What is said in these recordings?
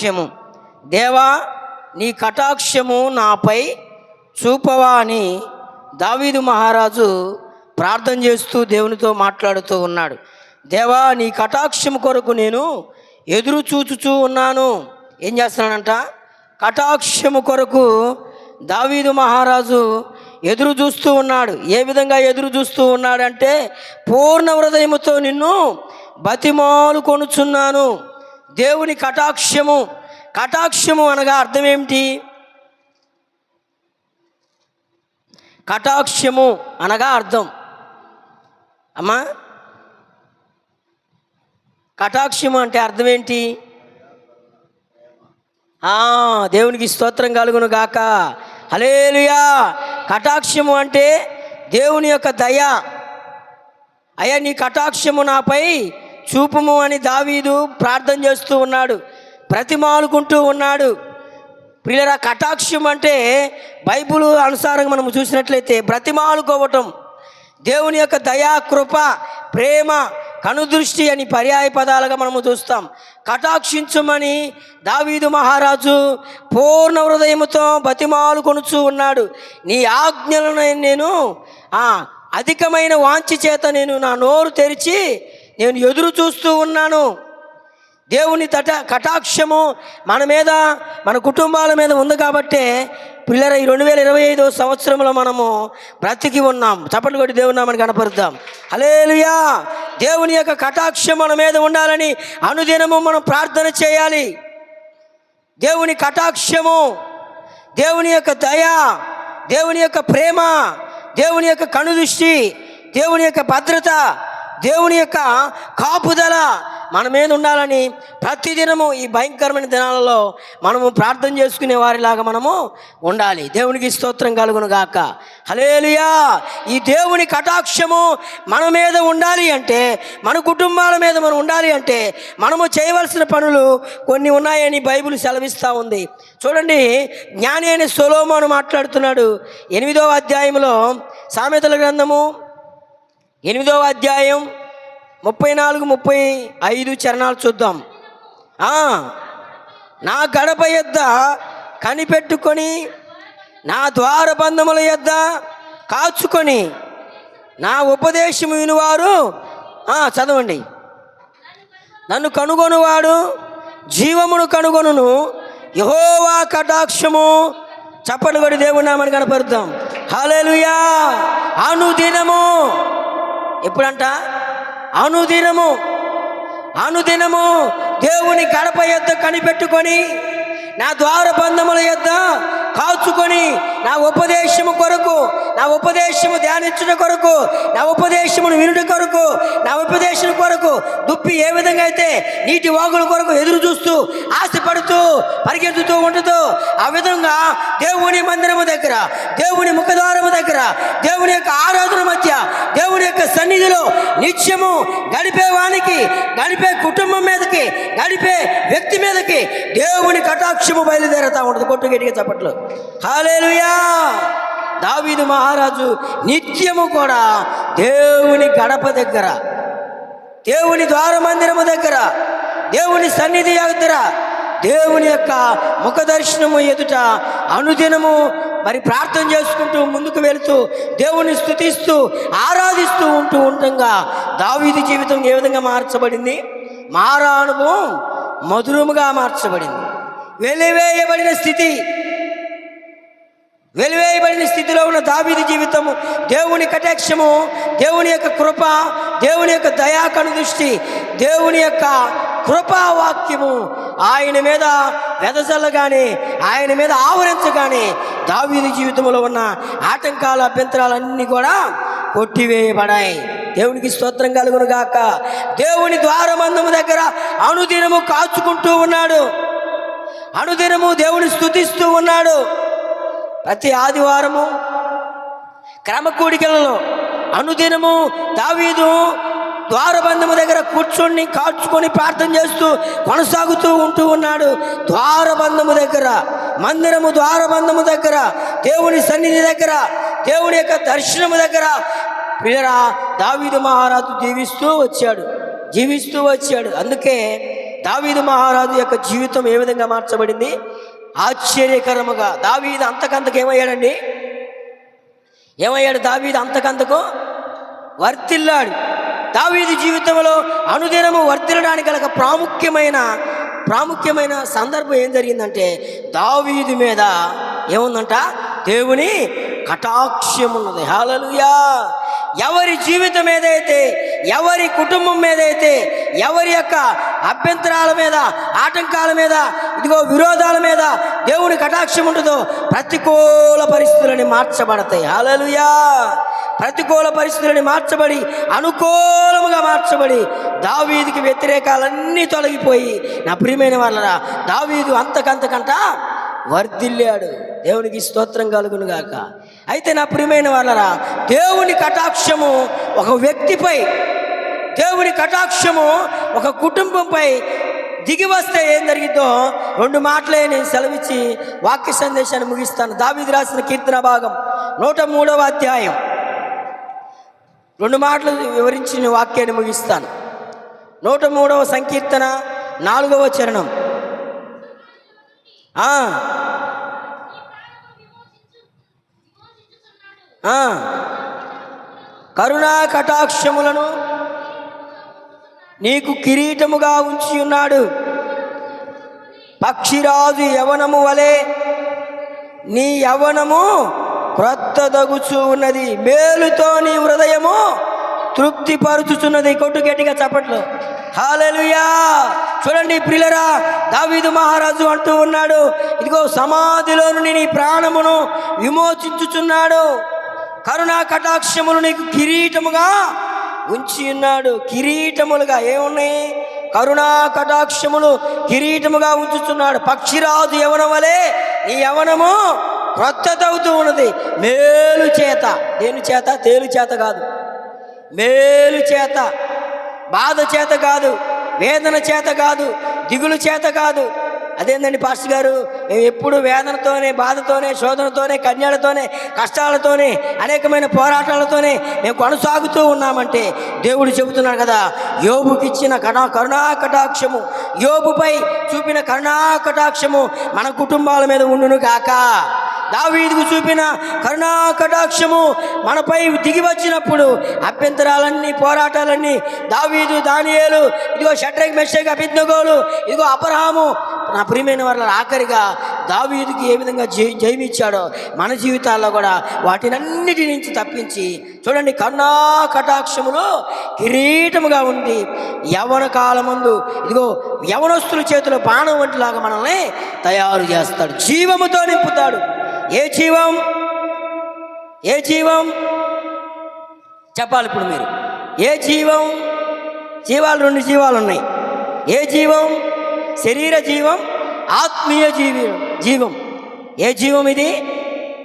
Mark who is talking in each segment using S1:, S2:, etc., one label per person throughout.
S1: కటాక్షము. దేవా నీ కటాక్షము నాపై చూపవా అని దావీదు మహారాజు ప్రార్థన చేస్తూ దేవునితో మాట్లాడుతూ ఉన్నాడు. దేవా నీ కటాక్షము కొరకు నేను ఎదురు చూచుచూ ఉన్నాను. ఏం చేస్తున్నానంట కటాక్షము కొరకు దావీదు మహారాజు ఎదురు చూస్తూ ఉన్నాడు. ఏ విధంగా ఎదురు చూస్తూ ఉన్నాడంటే పూర్ణ హృదయముతో నిన్ను బతిమాలు కొనుచున్నాను. దేవుని కటాక్షము. కటాక్షము అనగా అర్థం ఏమిటి కటాక్షము అనగా అర్థం. అమ్మా? కటాక్షము అంటే అర్థం ఏంటి ఆ, దేవునికి స్తోత్రం కలుగును గాక. హలేలుయా కటాక్షము అంటే దేవుని యొక్క దయ. అయ్యా నీ కటాక్షము నాపై చూపుము అని దావీదు ప్రార్థన చేస్తూ ఉన్నాడు ప్రతిమాలుకుంటూ ఉన్నాడు. ప్రియుల కటాక్షం అంటే బైబుల్ అనుసారంగా మనం చూసినట్లయితే బ్రతిమాలుకోవటం దేవుని యొక్క దయా కృప ప్రేమ కనుదృష్టి అని పర్యాయ పదాలుగా మనము చూస్తాం. కటాక్షించమని దావీదు మహారాజు పూర్ణ హృదయముతో బతిమాలు కొనుచూ ఉన్నాడు. నీ ఆజ్ఞలను నేను అధికమైన వాంఛ చేత నేను నా నోరు తెరిచి నేను ఎదురు చూస్తూ ఉన్నాను. దేవుని తట కటాక్షము మన మీద మన కుటుంబాల మీద ఉంది కాబట్టే పిల్లల ఈ రెండు వేల ఇరవై ఐదో సంవత్సరంలో మనము బ్రతికి ఉన్నాం. చప్పట్లు కొట్టి దేవుని నామని కనపరుద్దాం. హలేలుయా దేవుని యొక్క కటాక్షం మన మీద ఉండాలని అనుదినము మనం ప్రార్థన చేయాలి. దేవుని కటాక్షము దేవుని యొక్క దయ దేవుని యొక్క ప్రేమ దేవుని యొక్క కనుదృష్టి దేవుని యొక్క భద్రత దేవుని యొక్క కాపుదల మన మీద ఉండాలని ప్రతిదినము ఈ భయంకరమైన దినాలలో మనము ప్రార్థన చేసుకునే వారిలాగా మనము ఉండాలి. దేవునికి స్తోత్రం కలుగును గాక. హలేలుయా ఈ దేవుని కటాక్షము మన మీద ఉండాలి అంటే మన కుటుంబాల మీద మనం ఉండాలి అంటే మనము చేయవలసిన పనులు కొన్ని ఉన్నాయని బైబిల్ సెలవిస్తూ ఉంది. చూడండి జ్ఞాని అయిన సొలోమోను మాట్లాడుతున్నాడు. ఎనిమిదవ అధ్యాయంలో సామెతల గ్రంథము ఎనిమిదవ అధ్యాయం ముప్పై నాలుగు ముప్పై ఐదు చరణాలు చూద్దాం. నా గడప యొద్ద కనిపెట్టుకొని నా ద్వారబంధముల యొద్ద కాచుకొని నా ఉపదేశము వినివారు. చదవండి. నన్ను కనుగొనువాడు జీవమును కనుగొనును. యహోవా కటాక్షము చప్పటి కొడి దేవుని నామని కనపరుద్దాం. హల్లెలూయా! అనుదినము ఎప్పుడంట? అనుదినము. అనుదినము దేవుని గడప యొద్ద కనిపెట్టుకొని నా ద్వార బంధముల యొద్ద కాచుకొని నా ఉపదేశము కొరకు నా ఉపదేశము ధ్యానించుట కొరకు నా ఉపదేశమును వినుట కొరకు నా ఉపదేశం కొరకు దుప్పి ఏ విధంగా అయితే నీటి వాగుల కొరకు ఎదురు చూస్తూ ఆశపడుతూ పరిగెత్తుతూ ఉంటుందో ఆ విధంగా దేవుని మందిరము దగ్గర దేవుని ముఖద్వారము దగ్గర దేవుని యొక్క ఆరాధన మధ్య దేవుని యొక్క సన్నిధిలో నిత్యము గడిపేవానికి గడిపే కుటుంబం మీదకి గడిపే వ్యక్తి మీదకి దేవుని కటాక్షము బయలుదేరుతూ ఉంటుంది. కొట్టు గట్టిగా చెప్పట్లు. హాలేలుయా దావీదు మహారాజు నిత్యము కూడా దేవుని గడప దగ్గర దేవుని ద్వార మందిరము దగ్గర దేవుని సన్నిధి దగ్గర దేవుని యొక్క ముఖ దర్శనము ఎదుట అనుదినము మరి ప్రార్థన చేసుకుంటూ ముందుకు వెళుతూ దేవుని స్థుతిస్తూ ఆరాధిస్తూ ఉంటూ ఉండగా దావీది జీవితం ఏ విధంగా మార్చబడింది? మారా అనుభవం మధురముగా మార్చబడింది. వెలివేయబడిన స్థితి వెలివేయబడిన స్థితిలో ఉన్న దావీది జీవితము దేవుని కటాక్షము దేవుని యొక్క కృప దేవుని యొక్క దయా కనుదృష్టి దేవుని యొక్క కృపావాక్యము ఆయన మీద వెదజల్లగానే ఆయన మీద ఆవరించగానే దావీది జీవితంలో ఉన్న ఆటంకాల అభ్యంతరాలన్నీ కూడా కొట్టివేయబడాయి. దేవునికి స్తోత్రం కలుగును గాక. దేవుని ద్వారబంధము దగ్గర అనుదినము కాచుకుంటూ ఉన్నాడు. అనుదినము దేవుని స్థుతిస్తూ ఉన్నాడు. ప్రతి ఆదివారము క్రమకూడికలలో అనుదినము దావీదు ద్వారబంధము దగ్గర కూర్చొని కాచుకొని ప్రార్థన చేస్తూ కొనసాగుతూ ఉంటూ ఉన్నాడు. ద్వారబంధము దగ్గర మందిరము ద్వారబంధము దగ్గర దేవుని సన్నిధి దగ్గర దేవుని యొక్క దర్శనము దగ్గర ప్రియరా దావీదు మహారాజు జీవిస్తూ వచ్చాడు జీవిస్తూ వచ్చాడు. అందుకే దావీదు మహారాజు యొక్క జీవితం ఏ విధంగా మార్చబడింది? ఆశ్చర్యకరముగా దావీదు అంతకంతకు ఏమయ్యాడండి? ఏమయ్యాడు దావీదు అంతకంతకు? వర్తిల్లాడు. దావీది జీవితంలో అనుదినము వర్తిల్లడానికి గల ప్రాముఖ్యమైన ప్రాముఖ్యమైన సందర్భం ఏం జరిగిందంటే దావీదు మీద ఏముందంట? దేవుని కటాక్షం ఉన్నది హాలలుయా ఎవరి జీవితం ఏదైతే ఎవరి కుటుంబం మీదైతే ఎవరి యొక్క అభ్యంతరాల మీద ఆటంకాల మీద ఇదిగో విరోధాల మీద దేవుని కటాక్షం ఉంటుందో ప్రతికూల పరిస్థితులని మార్చబడతాయి. హాలలుయా ప్రతికూల పరిస్థితులని మార్చబడి అనుకూలముగా మార్చబడి దావీదికి వ్యతిరేకాలన్నీ తొలగిపోయి నా ప్రియమైన వాళ్ళరా దావీదు అంతకంతకంట వర్ధిల్లాడు. దేవునికి స్తోత్రం కలుగును గాక అయితే నా ప్రియమైన వాళ్ళరా దేవుని కటాక్షము ఒక వ్యక్తిపై దేవుని కటాక్షము ఒక కుటుంబంపై దిగి వస్తే ఏం జరిగిద్దో రెండు మాటలే నేను సెలవిచ్చి వాక్య సందేశాన్ని ముగిస్తాను. దావిది రాసిన కీర్తన భాగం నూట మూడవ అధ్యాయం. రెండు మాటలు వివరించి నేను వాక్యాన్ని ముగిస్తాను. నూట మూడవ సంకీర్తన నాలుగవ చరణం. కరుణా కటాక్షములను నీకు కిరీటముగా ఉంచి ఉన్నాడు. పక్షిరాజు యవనము వలె నీ యవనము క్రొత్త దగుచు ఉన్నది. మేలుతో నీ హృదయము తృప్తిపరుచుచున్నది. కొట్టు గట్టిగా చప్పట్లు. హాలెలుయా చూడండి ప్రిలరా దావీదు మహారాజు అంటూ ఉన్నాడు ఇదిగో సమాధిలో నుండి నీ ప్రాణమును విమోచించుచున్నాడు. కరుణా కటాక్షములు నీకు కిరీటముగా ఉంచి ఉన్నాడు. కిరీటములుగా ఏమున్నాయి? కరుణా కటాక్షములు కిరీటముగా ఉంచుతున్నాడు. పక్షిరాజు యవనం వలె నీ యవనము క్రొత్తదవుతూ ఉన్నది. మేలు చేత. దేని చేత? తేలు చేత కాదు. మేలు చేత. బాధ చేత కాదు. వేదన చేత కాదు. దిగులు చేత కాదు. అదేందండి పాస్టర్ గారు? మేము ఎప్పుడు వేదనతోనే బాధతోనే శోధనతోనే కన్యాలతోనే కష్టాలతోనే అనేకమైన పోరాటాలతోనే మేము కొనసాగుతూ ఉన్నామంటే దేవుడు చెబుతున్నాడు కదా యోబుకిచ్చిన కణా కరుణా కరుణా కటాక్షము యోబుపై చూపిన కరుణా కటాక్షము మన కుటుంబాల మీద ఉండును కాక దావీదుకు చూపిన కరుణా కటాక్షము మనపై దిగి వచ్చినప్పుడు అభ్యంతరాలన్నీ పోరాటాలన్నీ దావీదు దానియేలు ఇదిగో షట్రక్ మెషక్ అభిజ్ఞగోలు ఇదిగో అపరాము నా ప్రియమైన వాళ్ళ ఆఖరిగా దావీదుకి ఏ విధంగా జై జయమిచ్చాడో మన జీవితాల్లో కూడా వాటినన్నిటి నుంచి తప్పించి చూడండి కన్నా కటాక్షములో కిరీటముగా ఉంది యవన కాలమందు ఇదిగో యవనస్తుల చేతిలో బాణం వంటిలాగా మనల్ని తయారు చేస్తాడు. జీవముతో నింపుతాడు. ఏ జీవం? ఏ జీవం? చెప్పాలి ఇప్పుడు మీరు. ఏ జీవం? జీవాలు రెండు జీవాలు ఉన్నాయి. ఏ జీవం? శరీర జీవం ఆత్మీయ జీవి జీవం. ఏ జీవం ఇది?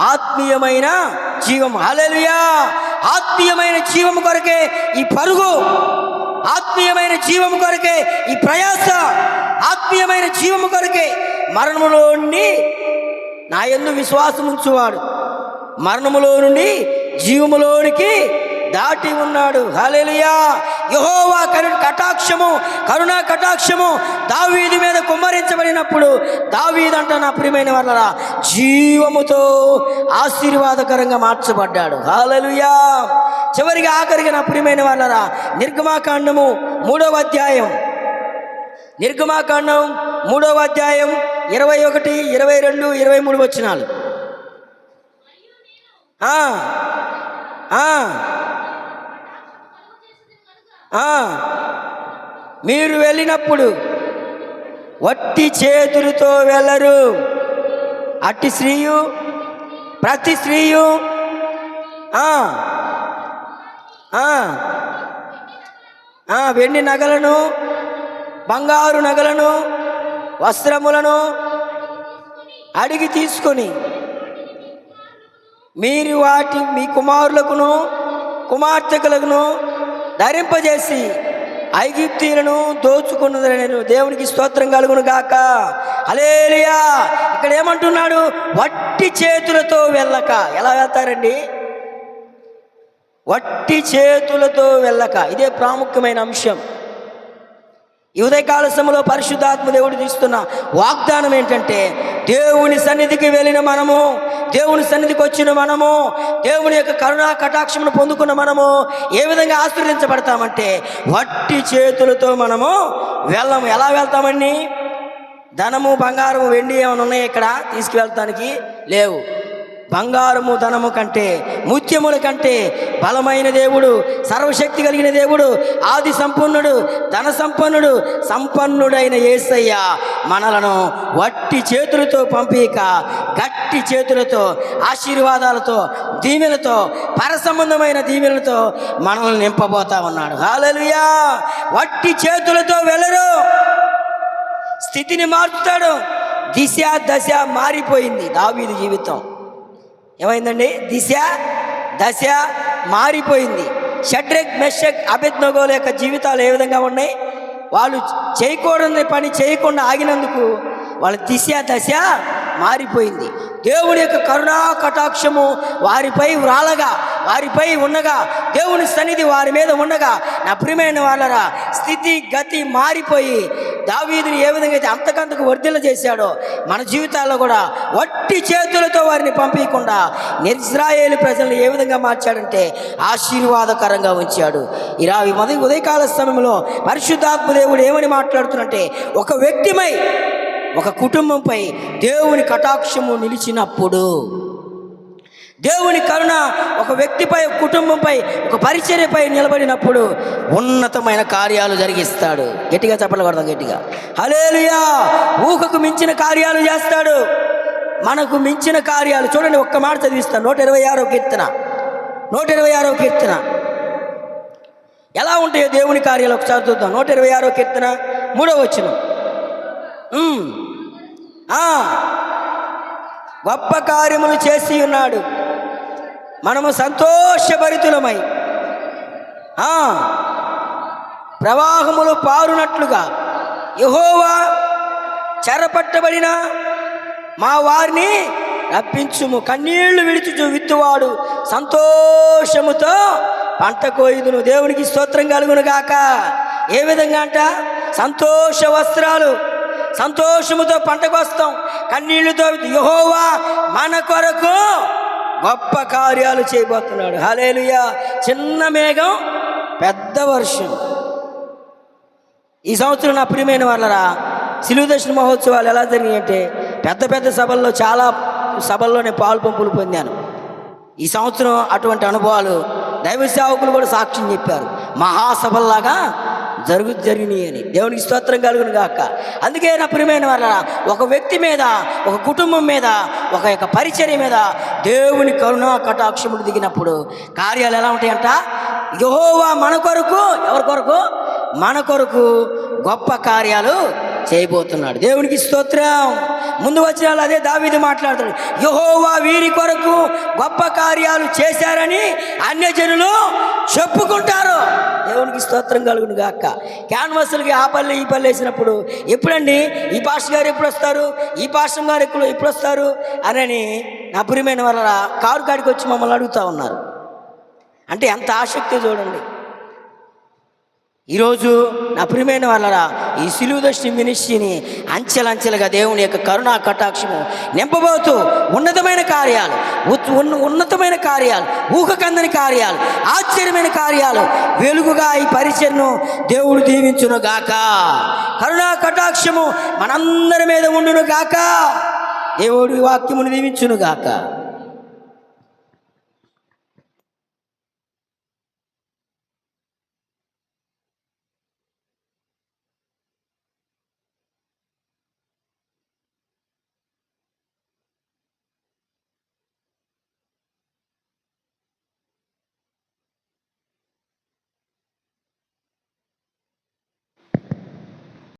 S1: ఆత్మీయమైన జీవం. హల్లెలూయా! ఆత్మీయమైన జీవం కొరకే ఈ పరుగు ఆత్మీయమైన జీవం కొరకే ఈ ప్రయాస ఆత్మీయమైన జీవం కొరకే మరణంలోని నా ఎందు విశ్వాసం ఉంచువాడు. మరణములో నుండి జీవములోనికి దాటి ఉన్నాడు. హల్లెలూయా. యహోవా కరు కటాక్షము కరుణా కటాక్షము దావీది మీద కుమ్మరించబడినప్పుడు దావీదంట నా ప్రియమైన వాళ్ళ జీవముతో ఆశీర్వాదకరంగా మార్చబడ్డాడు. హల్లెలూయా. చివరిగా ఆఖరిగా నా ప్రియమైన వాళ్ళరా నిర్గమాకాండము మూడవ అధ్యాయం. నిర్గమాకాండం మూడవ అధ్యాయం ఇరవై ఒకటి ఇరవై రెండు ఇరవై మూడు వచ్చినాలు మీరు వెళ్ళినప్పుడు వట్టి చేతులతో వెళ్ళరు. అట్టి స్త్రీయు ప్రతి స్త్రీయు వెండి నగలను బంగారు నగలను వస్త్రములను అడిగి తీసుకొని మీరు వాటి మీ కుమారులకును కుమార్తెకులను ధరింపజేసి ఐగిప్తీయులను దోచుకున్నదని నేను దేవునికి స్తోత్రం కలుగును గాక. అలేలియా ఇక్కడ ఏమంటున్నాడు? వట్టి చేతులతో వెళ్ళక. ఎలా వెళ్తారండి? వట్టి చేతులతో వెళ్ళక. ఇదే ప్రాముఖ్యమైన అంశం. ఈ ఉదయకాల సమయంలో పరిశుద్ధాత్మ దేవుడు తీస్తున్న వాగ్దానం ఏంటంటే దేవుని సన్నిధికి వెళ్ళిన మనము దేవుని సన్నిధికి వచ్చిన మనము దేవుని యొక్క కరుణా కటాక్షమును పొందుకున్న మనము ఏ విధంగా ఆశ్రయించబడతామంటే వట్టి చేతులతో మనము వెళ్ళము. ఎలా వెళ్తామండి? ధనము బంగారము వెండి ఏమైనా ఉన్నాయి ఇక్కడ తీసుకువెళ్తానికి లేవు. బంగారము ధనము కంటే ముత్యముల కంటే బలమైన దేవుడు సర్వశక్తి కలిగిన దేవుడు ఆది సంపన్నుడు ధన సంపన్నుడు సంపన్నుడైన యేసయ్య మనలను వట్టి చేతులతో పంపిక గట్టి చేతులతో ఆశీర్వాదాలతో దీవెనతో పరసంబంధమైన దీవెనలతో మనల్ని నింపబోతా ఉన్నాడు. హాలలుయా వట్టి చేతులతో వెళ్ళరు. స్థితిని మార్చుతాడు. దిశ దశ మారిపోయింది. దావీది జీవితం. ఏమైందండి? దిశ దశ మారిపోయింది. షడ్రెక్ మెషక్ అభిజ్ఞగోల యొక్క జీవితాలు ఏ విధంగా ఉన్నాయి? వాళ్ళు చేయకూడని పని చేయకుండా ఆగినందుకు వాళ్ళ దిశ దశ మారిపోయింది. దేవుని యొక్క కరుణా కటాక్షము వారిపై వ్రాలగా వారిపై ఉండగా దేవుని సన్నిధి వారి మీద ఉండగా నా ప్రియమైన వాళ్ళరా స్థితి గతి మారిపోయి దావీదుని ఏ విధంగా అయితే అంతకంతకు వర్ధిల్ల చేశాడో మన జీవితాల్లో కూడా వట్టి చేతులతో వారిని పంపించకుండా నిజ్రాయేలు ప్రజలను ఏ విధంగా మార్చాడంటే ఆశీర్వాదకరంగా ఉంచాడు. ఇలా ఈ మొదటి ఉదయకాల సమయంలో పరిశుద్ధాత్మ దేవుడు ఏమని మాట్లాడుతున్నంటే ఒక వ్యక్తిమై ఒక కుటుంబంపై దేవుని కటాక్షము నిలిచినప్పుడు దేవుని కరుణ ఒక వ్యక్తిపై ఒక కుటుంబంపై ఒక పరిచర్యపై నిలబడినప్పుడు ఉన్నతమైన కార్యాలు జరిగిస్తాడు. గట్టిగా చెప్పలు గట్టిగా. హలేలుయా ఊహకు మించిన కార్యాలు చేస్తాడు. మనకు మించిన కార్యాలు చూడండి ఒక్క మాట చదివిస్తాను. నూట ఇరవై ఆరో కీర్తన. నూట ఇరవై ఆరో కీర్తన. ఎలా ఉంటాయో దేవుని కార్యాలు ఒకసారి చూద్దాం. నూట ఇరవై ఆరో కీర్తన మూడో వచ్చిన గొప్ప కార్యములు చేసి ఉన్నాడు. మనము సంతోషభరితులమై ప్రవాహములు పారునట్లుగా యహోవా చెరపట్టబడిన మా వారిని రప్పించుము. కన్నీళ్ళు విడిచుచు విత్తువాడు సంతోషముతో పంట కోయుదును. దేవునికి స్తోత్రం కలుగును గాక ఏ విధంగా అంట? సంతోష వస్త్రాలు సంతోషముతో పంటకు వస్తాం. కన్నీళ్ళతో యహోవా మన కొరకు గొప్ప కార్యాలు చేయబోతున్నాడు. హలేలుయా చిన్న మేఘం పెద్ద వర్షం. ఈ సంవత్సరం నా ప్రియమైన వాళ్ళరా సిలువ దర్శన మహోత్సవాలు ఎలా జరిగాయంటే పెద్ద పెద్ద సభల్లో చాలా సభల్లో నేను పాలు పంపులు పొందాను. ఈ సంవత్సరం అటువంటి అనుభవాలు దైవ సేవకులు కూడా సాక్ష్యం చెప్పారు. మహాసభల్లాగా జరుగు జరిగినాయి అని. దేవునికి స్తోత్రం కలుగును గాక. అందుకే నా ప్రియమైన వాళ్ళ ఒక వ్యక్తి మీద ఒక కుటుంబం మీద ఒక యొక్క పరిచర్య మీద దేవుని కరుణా కటాక్షముడు దిగినప్పుడు కార్యాలు ఎలా ఉంటాయంట? యహోవా మన కొరకు ఎవరి కొరకు? మన కొరకు గొప్ప కార్యాలు చేయబోతున్నాడు. దేవునికి స్తోత్రం. ముందు వచ్చిన వాళ్ళు అదే దావీది మాట్లాడుతాడు యహోవా వీరి కొరకు గొప్ప కార్యాలు చేశారని అన్యజనులు చెప్పుకుంటారు. దేవునికి స్తోత్రం కలుగును గాక. క్యాన్వాసులకి ఆ పల్లె ఈ పల్లె వేసినప్పుడు ఎప్పుడండి? ఈ పాస్టర్ గారు ఎప్పుడు వస్తారు? ఈ పాస్టర్ గారు ఎప్పుడు ఎప్పుడు వస్తారు? అని నా ప్రియమైన వాళ్ళ కారు కాడికి వచ్చి మమ్మల్ని అడుగుతూ ఉన్నారు. అంటే ఎంత ఆసక్తి చూడండి. ఈరోజు నా ప్రియమైన వాళ్ళరా ఈ సిలువు దృష్టి మినిస్ట్రీని అంచెలంచెలుగా దేవుని యొక్క కరుణా కటాక్షము నింపబోతూ ఉన్నతమైన కార్యాలు ఉత్- ఉన్నతమైన కార్యాలు ఊహకందని కార్యాలు ఆశ్చర్యమైన కార్యాలు వెలుగుగా ఈ పరిచయను దేవుడు దీవించును గాక. కరుణా కటాక్షము మనందరి మీద ఉండును గాక. దేవుడి వాక్యమును దీవించును గాక.